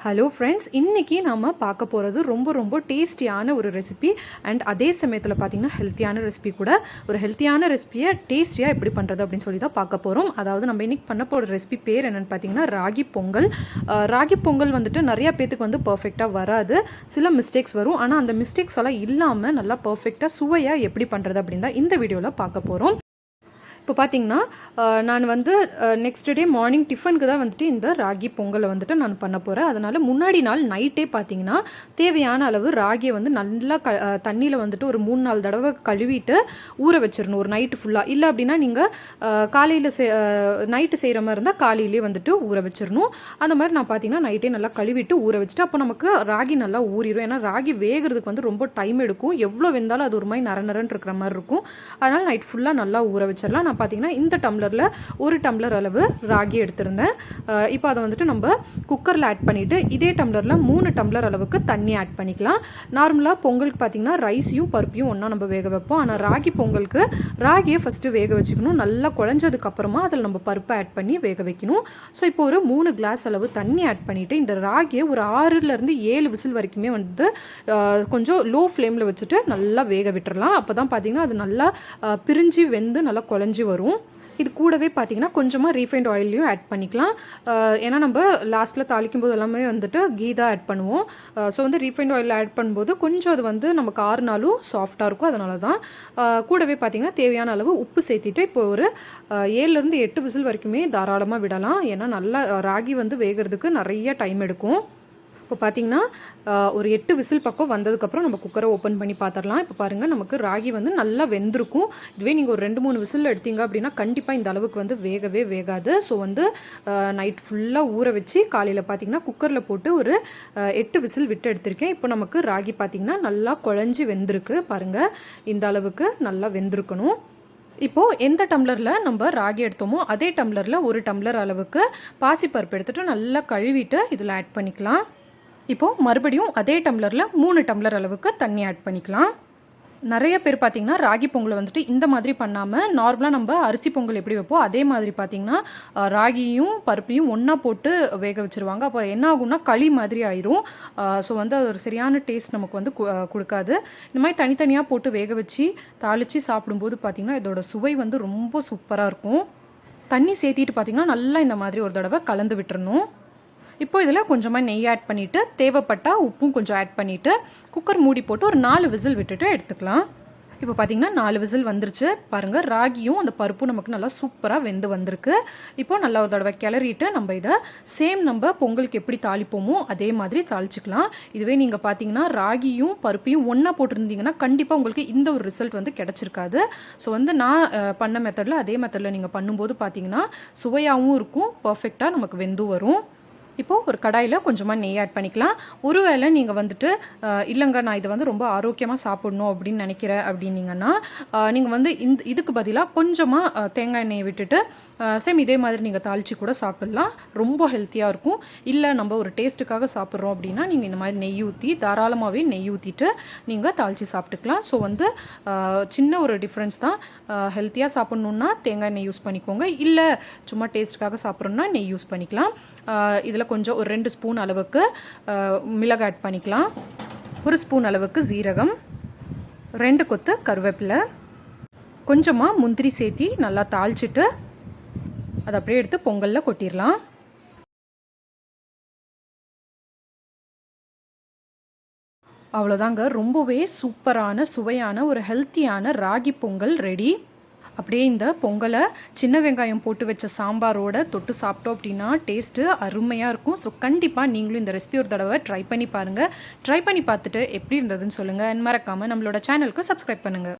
Hello friends இன்றைக்கி நம்ம பார்க்க போகிறது ரொம்ப ரொம்ப டேஸ்டியான ஒரு ரெசிபி அண்ட் அதே சமயத்தில் பார்த்தீங்கன்னா ஹெல்த்தியான ரெசிபி கூட. ஒரு ஹெல்த்தியான ரெசிபியை டேஸ்டியாக எப்படி பண்ணுறது அப்படின்னு சொல்லி தான் பார்க்க போகிறோம் அதாவது நம்ம இன்றைக்கி பண்ண போகிற ரெசிபி பேர் என்னென்னு பார்த்தீங்கன்னா ராகி பொங்கல். ராகி பொங்கல் வந்துட்டு நிறையா பேத்துக்கு வந்து பர்ஃபெக்டாக வராது. சில மிஸ்டேக்ஸ் வரும். ஆனால் அந்த மிஸ்டேக்ஸ் எல்லாம் இல்லாமல் நல்லா பர்ஃபெக்டாக சுவையாக எப்படி பண்ணுறது அப்படின்னு தான் இந்த வீடியோவில் பார்க்க போகிறோம் இப்போ பார்த்தீங்கன்னா நான் வந்து நெக்ஸ்ட் டே மார்னிங் டிஃபனுக்கு தான் வந்துட்டு இந்த ராகி பொங்கலை வந்துட்டு நான் பண்ண போகிறேன் அதனால் முன்னாடி நாள் நைட்டே பார்த்தீங்கன்னா தேவையான அளவு ராகியை வந்து நல்லா க தண்ணியில் வந்துட்டு ஒரு மூணு நாலு தடவை கழுவிட்டு ஊற வச்சிடணும். ஒரு நைட்டு ஃபுல்லாக இல்லை அப்படின்னா நீங்கள் காலையில் செ நைட்டு செய்கிற மாதிரி இருந்தால் காலையிலேயே வந்துட்டு ஊற வச்சிடணும். அந்த மாதிரி நான் பார்த்தீங்கன்னா நைட்டே நல்லா கழுவிட்டு ஊற வச்சுட்டு அப்போ நமக்கு ராகி நல்லா ஊறிடும் ஏன்னா ராகி வேகிறதுக்கு வந்து ரொம்ப டைம் எடுக்கும். எவ்வளோ வெந்தாலும் அது ஒரு மாதிரி நர நரன்னு இருக்கிற மாதிரி இருக்கும். அதனால் நைட் ஃபுல்லாக நல்லா ஊற வச்சிடலாம். நான் பார்த்தீங்கன்னா இந்த டம்ளரில் ஒரு டம்ளர் அளவு ராகி எடுத்திருந்தேன். இப்போ அதை வந்துட்டு நம்ம குக்கரில் ஆட் பண்ணிவிட்டு இதே டம்ளரில் மூணு டம்ளர் அளவுக்கு தண்ணி ஆட் பண்ணிக்கலாம். நார்மலாக பொங்கலுக்கு பார்த்தீங்கன்னா ரைஸையும் பருப்பையும் ஒன்றா நம்ம வேக வைப்போம். ஆனால் ராகி பொங்கலுக்கு ராகியை ஃபஸ்ட்டு வேக வச்சுக்கணும். நல்லா குழஞ்சதுக்கப்புறமா அதில் நம்ம பருப்பை ஆட் பண்ணி வேக வைக்கணும். ஸோ இப்போ ஒரு மூணு கிளாஸ் அளவு தண்ணி ஆட் பண்ணிவிட்டு இந்த ராகியை ஒரு ஆறுலேருந்து ஏழு விசில் வரைக்குமே வந்து கொஞ்சம் லோ ஃப்ளேமில் வச்சுட்டு நல்லா வேக விட்டுறலாம். அப்போ தான் பார்த்தீங்கன்னா அது நல்லா பிரிஞ்சு வெந்து நல்லா குழஞ்சி வரும். இது கூடவே பார்த்தீங்கன்னா கொஞ்சமாக ரீஃபைண்ட் ஆயிலையும் ஆட் பண்ணிக்கலாம். ஏன்னா நம்ம லாஸ்ட்டில் தாளிக்கும் போது எல்லாமே வந்துட்டு கீ தான் ஆட் பண்ணுவோம். ஸோ வந்து ரீஃபைண்ட் ஆயில் ஆட் பண்ணும்போது கொஞ்சம் அது வந்து நமக்கு ஆறுனாலும் சாஃப்டாக இருக்கும். அதனால தான் கூடவே பார்த்தீங்கன்னா தேவையான அளவு உப்பு சேர்த்திட்டு இப்போ ஒரு ஏழுலேருந்து எட்டு விசில் வரைக்குமே தாராளமாக விடலாம். ஏன்னா நல்லா ராகி வந்து வேகிறதுக்கு நிறைய டைம் எடுக்கும். இப்போ பார்த்தீங்கன்னா ஒரு எட்டு விசில் பக்கம் வந்ததுக்கப்புறம் நம்ம குக்கரை ஓப்பன் பண்ணி பார்த்துடலாம் இப்போ பாருங்கள் நமக்கு ராகி வந்து நல்லா வெந்திருக்கும். இதுவே நீங்கள் ஒரு ரெண்டு மூணு விசில் எடுத்தீங்க அப்படின்னா கண்டிப்பாக இந்த அளவுக்கு வந்து வேகவே வேகாது. ஸோ வந்து நைட் ஃபுல்லாக ஊற வச்சு காலையில் பார்த்தீங்கன்னா குக்கரில் போட்டு ஒரு எட்டு விசில் விட்டு எடுத்திருக்கேன். இப்போ நமக்கு ராகி பார்த்தீங்கன்னா நல்லா குழஞ்சி வெந்திருக்கு. பாருங்கள் இந்த அளவுக்கு நல்லா வெந்திருக்கணும். இப்போது எந்த டம்ளரில் நம்ம ராகி எடுத்தோமோ அதே டம்ளரில் ஒரு டம்ளர் அளவுக்கு பாசிப்பருப்பு எடுத்துகிட்டு நல்லா கழுவிட்டு இதில் ஆட் பண்ணிக்கலாம். இப்போது மறுபடியும் அதே டம்ளரில் மூணு டம்ளர் அளவுக்கு தண்ணி ஆட் பண்ணிக்கலாம். நிறைய பேர் பார்த்தீங்கன்னா ராகி பொங்கலை வந்துட்டு இந்த மாதிரி பண்ணாமல் நார்மலாக நம்ம அரிசி பொங்கல் எப்படி வைப்போம் அதே மாதிரி பார்த்திங்கன்னா ராகியும் பருப்பையும் ஒன்றா போட்டு வேக வச்சுருவாங்க. அப்போ என்ன ஆகும்னா களி மாதிரி ஆயிரும். ஸோ வந்து அது ஒரு சரியான டேஸ்ட் நமக்கு வந்து கு- கொடுக்காது. இந்த மாதிரி தனித்தனியாக போட்டு வேக வச்சு தாளித்து சாப்பிடும்போது பார்த்தீங்கன்னா இதோட சுவை வந்து ரொம்ப சூப்பராக இருக்கும். தண்ணி சேர்த்திட்டு பார்த்தீங்கன்னா நல்லா இந்த மாதிரி ஒரு தடவை கலந்து விட்டுறணும். இப்போ இதில் கொஞ்சமாக நெய் ஆட் பண்ணிவிட்டு தேவைப்பட்டால் உப்பும் கொஞ்சம் ஆட் பண்ணிவிட்டு குக்கர் மூடி போட்டு ஒரு நாலு விசில் விட்டுட்டு எடுத்துக்கலாம். இப்போ பார்த்தீங்கன்னா நாலு விசில் வந்துருச்சு. பாருங்கள் ராகியும் அந்த பருப்பும் நமக்கு நல்லா சூப்பராக வெந்து வந்திருக்கு. இப்போ நல்லா ஒரு தடவை கிளறிட்டு நம்ம இதை சேம் நம்ம பொங்கலுக்கு எப்படி தாளிப்போமோ அதே மாதிரி தாளிச்சுக்கலாம். இதுவே நீங்கள் பார்த்தீங்கன்னா ராகியும் பருப்பையும் ஒன்றா போட்டிருந்தீங்கன்னா கண்டிப்பாக உங்களுக்கு இந்த ஒரு ரிசல்ட் வந்து கிடச்சிருக்காது. ஸோ வந்து நான் பண்ண மெத்தடில் அதே மெத்தடில் நீங்கள் பண்ணும்போது பார்த்தீங்கன்னா சுவையாகவும் இருக்கும் பர்ஃபெக்டாக நமக்கு வெந்தும் வரும். இப்போது ஒரு கடாயில் கொஞ்சமாக நெய் ஆட் பண்ணிக்கலாம். ஒருவேளை நீங்கள் வந்துட்டு இல்லைங்க நான் இதை வந்து ரொம்ப ஆரோக்கியமாக சாப்பிடணும் அப்படின்னு நினைக்கிறேன் அப்படின்னீங்கன்னா நீங்கள் வந்து இந்த இதுக்கு பதிலாக கொஞ்சமாக தேங்காய் எண்ணெயை விட்டுட்டு சேம் இதே மாதிரி நீங்கள் தாளித்து கூட சாப்பிட்லாம். ரொம்ப ஹெல்த்தியாக இருக்கும். இல்லை நம்ம ஒரு டேஸ்ட்டுக்காக சாப்பிட்றோம் அப்படின்னா நீங்கள் இந்த மாதிரி நெய் ஊற்றி தாராளமாகவே நெய் ஊற்றிட்டு நீங்கள் தாளித்து சாப்பிட்டுக்கலாம். ஸோ வந்து சின்ன ஒரு டிஃப்ரென்ஸ் தான். ஹெல்த்தியாக சாப்பிட்ணுன்னா தேங்காய் எண்ணெய் யூஸ் பண்ணிக்கோங்க. இல்லை சும்மா டேஸ்ட்டுக்காக சாப்பிட்றோன்னா நெய் யூஸ் பண்ணிக்கலாம். இதில் கொஞ்சம் ஒரு ரெண்டு ஸ்பூன் அளவுக்கு மிளகு ஆட் பண்ணிக்கலாம். ஒரு ஸ்பூன் அளவுக்கு ஜீரகம் ரெண்டு கொத்து கருவேப்பிலை கொஞ்சமாக முந்திரி சேர்த்தி நல்லா தாளிச்சிட்டு அதை அப்படியே எடுத்து பொங்கலில் கொட்டிடலாம். அவ்வளோதாங்க. ரொம்பவே சூப்பரான சுவையான ஒரு ஹெல்த்தியான ராகி பொங்கல் ரெடி அப்படியே இந்த பொங்கலை சின்ன வெங்காயம் போட்டு வச்ச சாம்பாரோட தொட்டு சாப்பிட்டோம் அப்படின்னா டேஸ்ட்டு அருமையாக இருக்கும். ஸோ கண்டிப்பாக நீங்களும் இந்த ரெசிபி ஒரு தடவை ட்ரை பண்ணி பாருங்கள் ட்ரை பண்ணி பார்த்துட்டு எப்படி இருந்ததுன்னு சொல்லுங்கள் மறக்காமல் நம்மளோட சேனலுக்கு சப்ஸ்கிரைப் பண்ணுங்கள்